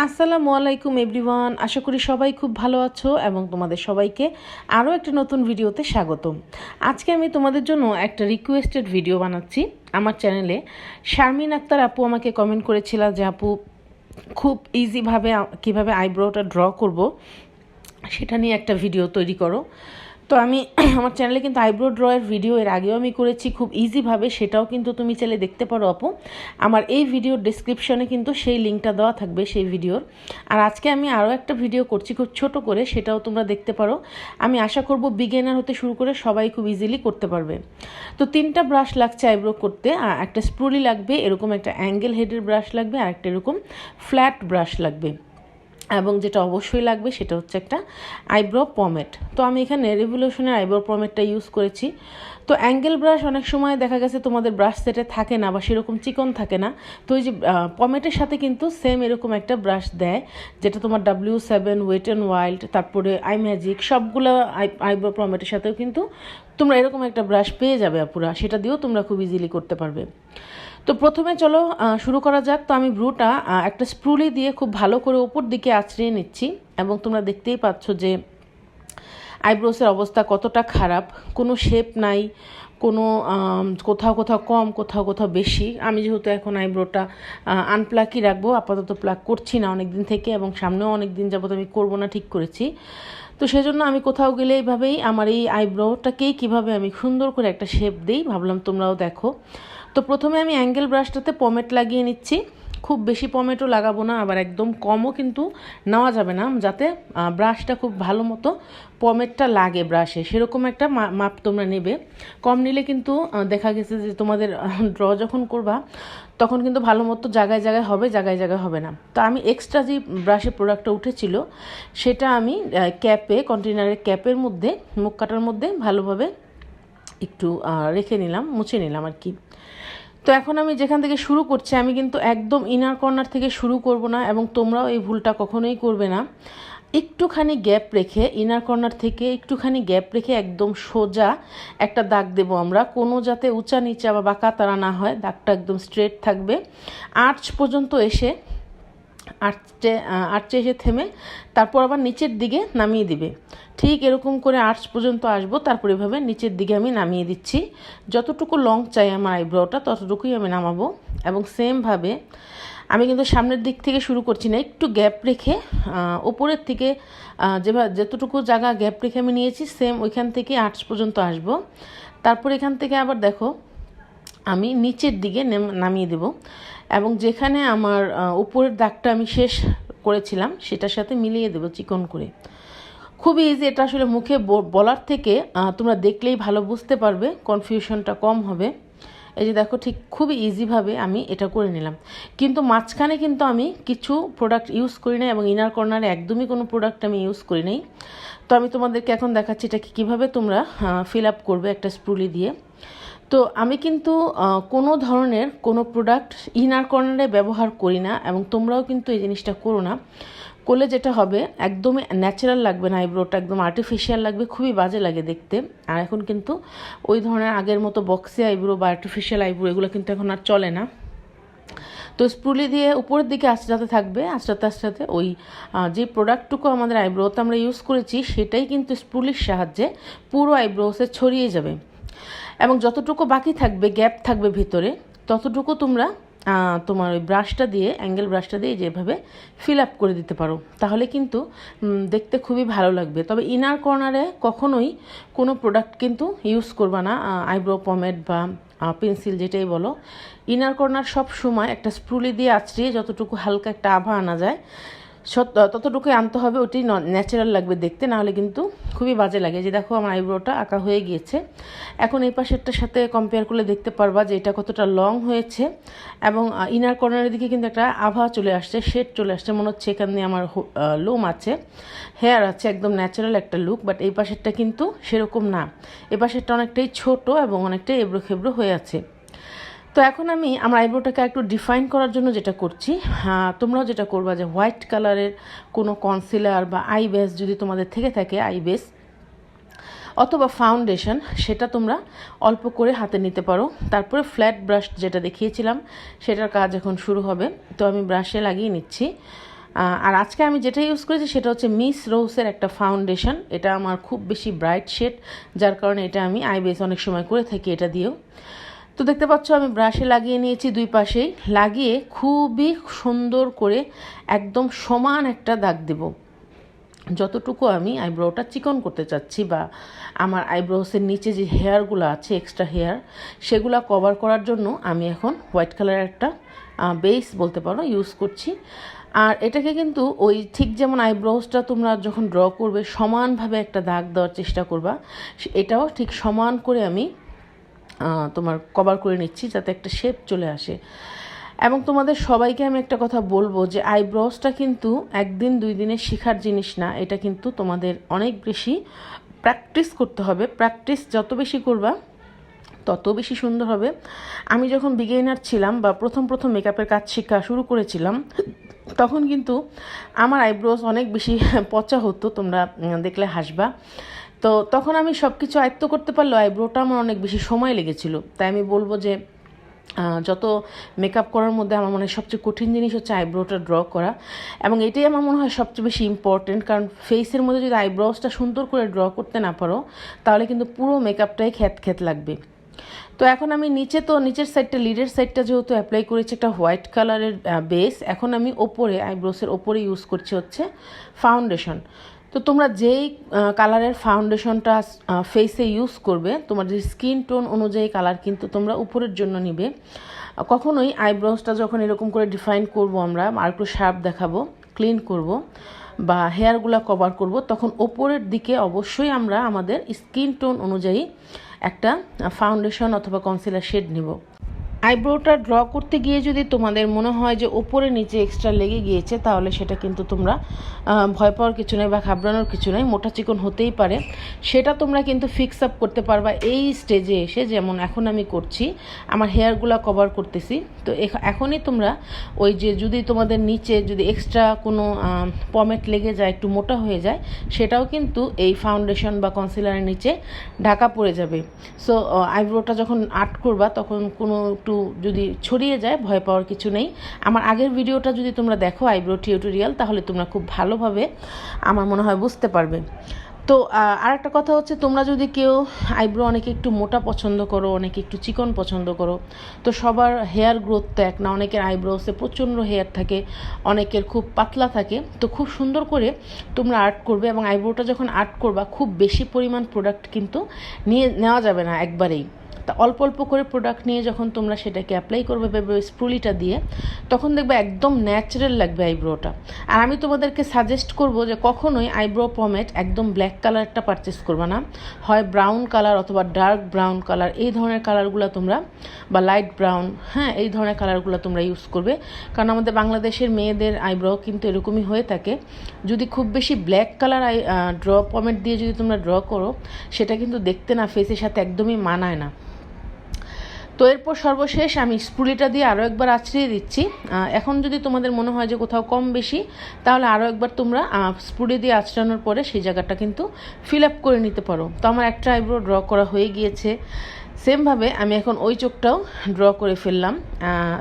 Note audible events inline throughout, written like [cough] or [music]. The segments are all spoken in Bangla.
আসসালামু আলাইকুম, এভরিওয়ান। আশা করি সবাই খুব ভালো আছো এবং তোমাদের সবাইকে আরও একটা নতুন ভিডিওতে স্বাগতম। আজকে আমি তোমাদের জন্য একটা রিকোয়েস্টেড ভিডিও বানাচ্ছি। আমার চ্যানেলে শারমিন আক্তার আপু আমাকে কমেন্ট করেছিল যে, আপু, খুব ইজিভাবে কীভাবে আইব্রোটা ড্র করব? সেটা নিয়ে একটা ভিডিও তৈরি করো। তো আমি [clears throat] আমার চ্যানেলে কিন্তু আইব্রো ড্রয়ের ভিডিও এর আগেও আমি করেছি খুব ইজিভাবে সেটাও কিন্তু তুমি চাইলে দেখতে পারো আপু। আমার এই ভিডিওর ডিসক্রিপশনে কিন্তু সেই লিঙ্কটা দেওয়া থাকবে সেই ভিডিওর আর আজকে আমি আরও একটা ভিডিও করছি খুব ছোট করে, সেটাও তোমরা দেখতে পারো। আমি আশা করব বিগেনার হতে শুরু করে সবাই খুব ইজিলি করতে পারবে। তো তিনটা ব্রাশ লাগছে আইব্রো করতে একটা স্প্রুলি লাগবে, এরকম একটা অ্যাঙ্গেল হেডের ব্রাশ লাগবে, আর একটা এরকম ফ্ল্যাট ব্রাশ লাগবে। এবং যেটা অবশ্যই লাগবে সেটা হচ্ছে একটা আইব্রো পমেট তো আমি এখানে রেভলিউশনের আইব্রো পমেটটা ইউজ করেছি। তো অ্যাঙ্গেল ব্রাশ অনেক সময় দেখা গেছে তোমাদের ব্রাশ সেটে থাকে না বা সেরকম চিকন থাকে না। তো ওই যে পমেটের সাথে কিন্তু সেম এরকম একটা ব্রাশ দেয়, যেটা তোমার W seven wet and wild তারপরে আই ম্যাজিক সবগুলো আইব্রো পমেটের সাথেও কিন্তু তোমরা এরকম একটা ব্রাশ পেয়ে যাবে পুরা সেটা দিয়েও তোমরা খুব ইজিলি করতে পারবে। তো প্রথমে চলো শুরু করা যাক। তো আমি ব্রুটা একটা স্প্রুলি দিয়ে খুব ভালো করে ওপর দিকে আছড়িয়ে নিচ্ছি এবং তোমরা দেখতেই পাচ্ছ যে আইব্রোসের অবস্থা কতটা খারাপ। কোনো শেপ নাই, কোনো কোথাও কোথাও কম, কোথাও কোথাও বেশি। আমি যেহেতু এখন আইব্রোটা আনপ্লাকই রাখব, আপাতত প্লাক করছি না অনেক দিন থেকে এবং সামনেও অনেক দিন যাবত আমি করব না, ঠিক করেছি। তো সেজন্য আমি কোথাও গেলে এইভাবেই আমার এই আইব্রোটাকেই কীভাবে আমি সুন্দর করে একটা শেপ দিই, ভাবলাম তোমরাও দেখো। তো প্রথমে আমি অ্যাঙ্গেল ব্রাশটাতে পমেট লাগিয়ে নিচ্ছি। খুব বেশি পমেটো লাগাবো না, আবার একদম কমও কিন্তু নেওয়া যাবে না, যাতে ব্রাশটা খুব ভালো মতো পমেটটা লাগে ব্রাশে সেরকম একটা মাপ তোমরা নেবে। কম নিলে কিন্তু দেখা গেছে যে তোমাদের ড্র যখন করবা, তখন কিন্তু ভালো মতো জায়গায় জায়গায় হবে, জায়গায় জায়গায় হবে না। তো আমি এক্সট্রা যে ব্রাশে প্রোডাক্টটা উঠেছিল, সেটা আমি ক্যাপে কন্টেনারের ক্যাপের মধ্যে, মুখ কাটার মধ্যে ভালোভাবে একটু রেখে নিলাম, মুছে নিলাম আর কি। তো এখন আমি যেখান থেকে শুরু করছি, আমি কিন্তু একদম ইনার কর্নার থেকে শুরু করব না এবং তোমরাও এই ভুলটা কখনোই করবে না। একটুখানি গ্যাপ রেখে ইনার কর্নার থেকে একটুখানি গ্যাপ রেখে একদম সোজা একটা দাগ দেব আমরা। কোনো যাতে উঁচা নিচা বা বাঁকা তারা না হয়, দাগটা একদম স্ট্রেট থাকবে। আর্চ পর্যন্ত এসে আর্চে আর্চে এসে থেমে তারপর আবার নিচের দিকে নামিয়ে দিবে। ঠিক এরকম করে আর্চ পর্যন্ত আসব, তারপর এভাবে নিচের দিকে আমি নামিয়ে দিচ্ছি। যতটুকু লং চাই আমার আইব্রোটা ততটুকুই আমি নামাবো। এবং সেমভাবে আমি কিন্তু সামনের দিক থেকে শুরু করছি না, একটু গ্যাপ রেখে ওপরের থেকে যেভাবে যতটুকু জায়গা গ্যাপ রেখে আমি নিয়েছি সেম ওইখান থেকে আর্চ পর্যন্ত আসব। তারপর এখান থেকে আবার দেখো আমি নিচের দিকে নামিয়ে দেব। এবং যেখানে আমার উপরের দাগটা আমি শেষ করেছিলাম, সেটার সাথে মিলিয়ে দেবো চিকন করে। খুবই ইজি এটা আসলে মুখে বলার থেকে তোমরা দেখলেই ভালো বুঝতে পারবে কনফিউশনটা কম হবে। এই যে দেখো, ঠিক খুবই ইজিভাবে আমি এটা করে নিলাম। কিন্তু মাঝখানে কিন্তু আমি কিছু প্রোডাক্ট ইউজ করি নাই এবং ইনার কর্নারে একদমই কোনো প্রোডাক্ট আমি ইউজ করি নাই। তো আমি তোমাদেরকে এখন দেখাচ্ছি এটাকে কীভাবে তোমরা ফিল আপ করবে একটা স্প্রুলি দিয়ে। তো আমি কিন্তু কোনো ধরনের কোনো প্রোডাক্ট ইনার কর্নারে ব্যবহার করি না এবং তোমরাও কিন্তু এই জিনিসটা করো না। করলে যেটা হবে, একদমই ন্যাচারাল লাগবে না আইব্রোটা একদম আর্টিফিশিয়াল লাগবে, খুবই বাজে লাগে দেখতে। আর এখন কিন্তু ওই ধরনের আগের মতো বক্সে আইব্রো বা আর্টিফিশিয়াল আইব্রো এগুলো কিন্তু এখন আর চলে না। তো স্প্রুলি দিয়ে উপরের দিকে আস্তে থাকবে আস্তে আস্তে ওই যে প্রোডাক্টটুকু আমাদের আইব্রোতে আমরা ইউজ করেছি, সেটাই কিন্তু স্প্রুলির সাহায্যে পুরো আইব্রোসে ছড়িয়ে যাবে। এবং যতটুকু বাকি থাকবে গ্যাপ থাকবে ভিতরে, ততটুকু তোমরা তোমার ওই ব্রাশটা দিয়ে অ্যাঙ্গেল ব্রাশটা দিয়ে যেভাবে ফিল আপ করে দিতে পারো। তাহলে কিন্তু দেখতে খুবই ভালো লাগবে। তবে ইনার কর্নারে কখনোই কোনো প্রোডাক্ট কিন্তু ইউজ করবা না আইব্রো পমেড বা পেন্সিল যেটাই বলো। ইনার কর্নার সব সময় একটা স্প্রুলি দিয়ে আছড়িয়ে যতটুকু হালকা একটা আভা আনা যায় ততটুকুই আনতে হবে, ওটি ন্যাচারাল লাগবে দেখতে, নাহলে কিন্তু খুবই বাজে লাগে। যে দেখো আমার আইব্রোটা আঁকা হয়ে গিয়েছে। এখন এই পাশেরটার সাথে কম্পেয়ার করলে দেখতে পারবা যে এটা কতটা লং হয়েছে এবং ইনার কর্নারের দিকে কিন্তু একটা আভা চলে আসছে শেড চলে আসছে। মনে হচ্ছে এখানে আমার লোম আছে। হেয়ার আছে, একদম ন্যাচারাল একটা লুক বাট এই পাশেরটা কিন্তু সেরকম না। এ পাশেরটা অনেকটাই ছোট এবং অনেকটাই এবড়ো খেবড়ো হয়ে আছে। তো এখন আমি আমার আইব্রোটাকে একটু ডিফাইন করার জন্য যেটা করছি হ্যাঁ তোমরাও যেটা করবা যে হোয়াইট কালারের কোনো কনসিলার বা আই বেস যদি তোমাদের থেকে থাকে আই বেস অথবা ফাউন্ডেশন সেটা তোমরা অল্প করে হাতে নিতে পারো। তারপরে ফ্ল্যাট ব্রাশ যেটা দেখিয়েছিলাম, সেটার কাজ এখন শুরু হবে। তো আমি ব্রাশে লাগিয়ে নিচ্ছি। আর আজকে আমি যেটা ইউজ করেছি সেটা হচ্ছে মিস রোসের একটা ফাউন্ডেশন এটা আমার খুব বেশি ব্রাইট শেড যার কারণে এটা আমি আই বেস অনেক সময় করে থাকি এটা দিয়েও। তো দেখতে পাচ্ছ, আমি ব্রাশে লাগিয়ে নিয়েছি দুই পাশেই। লাগিয়ে খুবই সুন্দর করে একদম সমান একটা দাগ দেবো। যতটুকু আমি আইব্রোটা চিকন করতে চাচ্ছি বা আমার আইব্রোসের নিচে যে হেয়ারগুলো আছে এক্সট্রা হেয়ার সেগুলো কভার করার জন্য আমি এখন হোয়াইট কালারের একটা বেস বলতে পারো ইউজ করছি। আর এটাকে কিন্তু ওই ঠিক যেমন আইব্রোসটা তোমরা যখন ড্র করবে, সমানভাবে একটা দাগ দেওয়ার চেষ্টা করবা এটাও ঠিক সমান করে আমি তোমার কভার করে নিচ্ছি যাতে একটা শেপ চলে আসে। এবং তোমাদের সবাইকে আমি একটা কথা বলব যে আইব্রোসটা কিন্তু একদিন, দুই দিনে শেখার জিনিস না, এটা কিন্তু তোমাদের অনেক বেশি প্র্যাকটিস করতে হবে। প্র্যাকটিস যত বেশি করবা, তত বেশি সুন্দর হবে। আমি যখন বিগেইনার ছিলাম বা প্রথম প্রথম মেকআপের কাজ শেখা শুরু করেছিলাম, তখন কিন্তু আমার আইব্রোস অনেক বেশি পচা হতো, তোমরা দেখলে হাসবা। তো তখন আমি সব কিছু আয়ত্ত করতে পারলেও আইব্রোটা আমার অনেক বেশি সময় লেগেছিল। তাই আমি বলব যে যত মেকআপ করার মধ্যে আমার মনে হয় সবচেয়ে কঠিন জিনিস হচ্ছে আইব্রোটা ড্র করা। এবং এটাই আমার মনে হয় সবচেয়ে বেশি ইম্পর্টেন্ট কারণ ফেসের মধ্যে যদি আইব্রোসটা সুন্দর করে ড্র করতে না পারো, তাহলে কিন্তু পুরো মেকআপটাই খ্যাত খ্যাত লাগবে। তো এখন আমি নিচে তো, নিচের সাইডটা লিডের সাইডটা যেহেতু অ্যাপ্লাই করেছি একটা হোয়াইট কালারের বেস এখন আমি ওপরে আইব্রোসের ওপরে ইউজ করছি হচ্ছে ফাউন্ডেশন তো তোমরা যেই কালারের ফাউন্ডেশনটা ফেসে ইউজ করবে, তোমার যে স্কিন টোন অনুযায়ী কালার কিন্তু তোমরা উপরের জন্য নিবে। কখনোই আইব্রোসটা যখন এরকম করে ডিফাইন করব আমরা আর একটু শার্প দেখাবো ক্লিন করব, বা হেয়ারগুলো কভার করব, তখন ওপরের দিকে অবশ্যই আমরা আমাদের স্কিন টোন অনুযায়ী একটা ফাউন্ডেশন অথবা কনসিলার শেড নিব। আইব্রোটা ড্র করতে গিয়ে যদি তোমাদের মনে হয় যে ওপরে নিচে এক্সট্রা লেগে গিয়েছে, তাহলে সেটা কিন্তু তোমরা ভয় পাওয়ার কিছু নেই বা ঘাবড়ানোর কিছু নেই। মোটা চিকন হতেই পারে। সেটা তোমরা কিন্তু ফিক্স আপ করতে পারবা এই স্টেজে এসে। যেমন এখন আমি করছি, আমার হেয়ারগুলো কভার করতেছি। তো এখ- এখনই তোমরা ওই যে যদি তোমাদের নিচে যদি এক্সট্রা কোনো পমেট লেগে যায়, একটু মোটা হয়ে যায়, সেটাও কিন্তু এই ফাউন্ডেশন বা কনসিলারের নিচে ঢাকা পড়ে যাবে। সো আইব্রোটা যখন আর্ট করবা, তখন কোনো একটু যদি ছড়িয়ে যায়, ভয় পাওয়ার কিছু নেই। আমার আগের ভিডিওটা যদি তোমরা দেখো, আইব্রো টিউটোরিয়াল, তাহলে তোমরা খুব ভালোভাবে আমার মনে হয় বুঝতে পারবে। তো আর একটা কথা হচ্ছে, তোমরা যদি কেউ আইব্রো অনেকে একটু মোটা পছন্দ করো, অনেকে একটু চিকন পছন্দ করো, তো সবার হেয়ার গ্রোথ তো এক না, অনেকের আইব্রোসে প্রচণ্ড হেয়ার থাকে, অনেকের খুব পাতলা থাকে। তো খুব সুন্দর করে তোমরা আর্ট করবে এবং আইব্রোটা যখন আর্ট করবা, খুব বেশি পরিমাণ প্রোডাক্ট কিন্তু নিয়ে, নেওয়া যাবে না একবারেই। তা অল্প অল্প করে প্রোডাক্ট নিয়ে যখন তোমরা সেটাকে অ্যাপ্লাই করবে, ভেবে স্প্রুলিটা দিয়ে, তখন দেখবে একদম ন্যাচারাল লাগবে আইব্রোটা আর আমি তোমাদেরকে সাজেস্ট করব যে কখনোই আইব্রো পমেট একদম ব্ল্যাক কালারটা পারচেস করবে না। হয় ব্রাউন কালার অথবা ডার্ক ব্রাউন কালার এই ধরনের কালারগুলো তোমরা, বা লাইট ব্রাউন হ্যাঁ এই ধরনের কালারগুলো তোমরা ইউজ করবে। কারণ আমাদের বাংলাদেশের মেয়েদের আইব্রো কিন্তু এরকমই হয়ে থাকে। যদি খুব বেশি black colour eye draw pomade দিয়ে যদি তোমরা ড্র করো, সেটা কিন্তু দেখতে না ফেসের সাথে একদমই মানায় না। তো এরপর সর্বশেষ আমি স্পুলিটা দিয়ে আরও একবার আছড়িয়ে দিচ্ছি। এখন যদি তোমাদের মনে হয় যে কোথাও কম বেশি, তাহলে আরও একবার তোমরা স্পুলি দিয়ে আছড়ানোর পরে সেই জায়গাটা কিন্তু ফিল আপ করে নিতে পারো। তো আমার একটা আইব্রো ড্র করা হয়ে গিয়েছে। সেমভাবে আমি এখন ওই চোখটাও ড্র করে ফেললাম।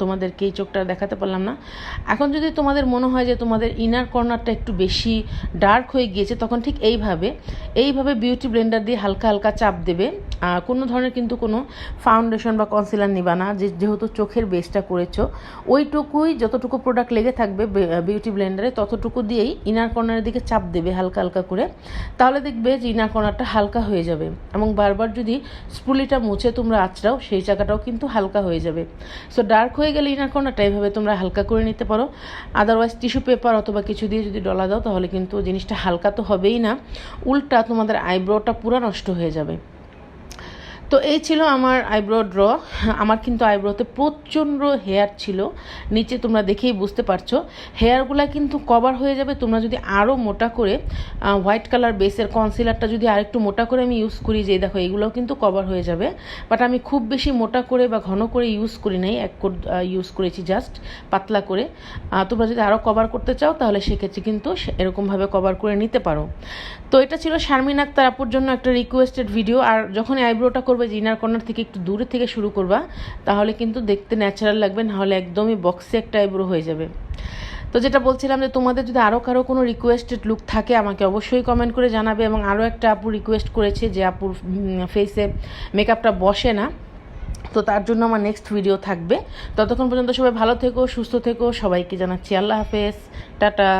তোমাদেরকে এই চোখটা দেখাতে পারলাম না। এখন যদি তোমাদের মনে হয় যে তোমাদের ইনার কর্নারটা একটু বেশি ডার্ক হয়ে গিয়েছে, তখন ঠিক এইভাবে এইভাবে বিউটি ব্লেন্ডার দিয়ে হালকা হালকা চাপ দেবে। কোনো ধরনের কিন্তু কোনো ফাউন্ডেশন বা কনসিলার নিবা না, যে যেহেতু চোখের বেসটা করেছ। ওইটুকুই যতটুকু প্রোডাক্ট লেগে থাকবে বিউটি ব্লেন্ডারে ততটুকু দিয়েই ইনার কর্নারের দিকে চাপ দেবে হালকা হালকা করে। তাহলে দেখবে যে ইনার কর্নারটা হালকা হয়ে যাবে এবং বারবার যদি স্পুলিটা মুছে তোমরা আঁচড়াও, সেই জায়গাটাও কিন্তু হালকা হয়ে যাবে। সো ডার্ক হয়ে গেলে ইনার কর্নারটা এইভাবে তোমরা হালকা করে নিতে পারো। আদারওয়াইজ টিস্যু পেপার অথবা কিছু দিয়ে যদি ডলা দাও, তাহলে কিন্তু জিনিসটা হালকা তো হবেই না। উল্টা তোমাদের আইব্রোটা পুরো নষ্ট হয়ে যাবে। তো এই ছিল আমার আইব্রো ড্র। আমার কিন্তু আইব্রোতে প্রচণ্ড হেয়ার ছিল। নিচে তোমরা দেখেই বুঝতে পারছ। হেয়ারগুলো কিন্তু কভার হয়ে যাবে তোমরা যদি আরও মোটা করে হোয়াইট কালার বেসের কনসিলারটা যদি আরেকটু মোটা করে আমি ইউজ করি যে, দেখো এগুলোও কিন্তু কভার হয়ে যাবে। বাট আমি খুব বেশি মোটা করে বা ঘন করে ইউজ করি নাই, এক ইউজ করেছি জাস্ট পাতলা করে। তোমরা যদি আরও কভার করতে চাও, তাহলে সেক্ষেত্রে কিন্তু এরকমভাবে কভার করে নিতে পারো। তো এটা ছিল শারমিন আক্তার আপুর জন্য একটা রিকোয়েস্টেড ভিডিও আর যখন আইব্রোটা করবে যে ইনার কর্নার থেকে একটু দূরে থেকে শুরু করবা, তাহলে কিন্তু দেখতে ন্যাচারাল লাগবে, নাহলে একদমই বক্সে একটা আইব্রো হয়ে যাবে। তো যেটা বলছিলাম যে তোমাদের যদি আরও কারও কোনো রিকোয়েস্টেড লুক থাকে, আমাকে অবশ্যই কমেন্ট করে জানাবে এবং আরও একটা আপু রিকোয়েস্ট করেছে যে আপুর ফেসে মেকআপটা বসে না, তো তার জন্য আমার নেক্সট ভিডিও থাকবে। ততক্ষণ পর্যন্ত সবাই ভালো থেকো, সুস্থ থেকো, সবাইকে জানাচ্ছি। আল্লাহ হাফেজ। টাটা।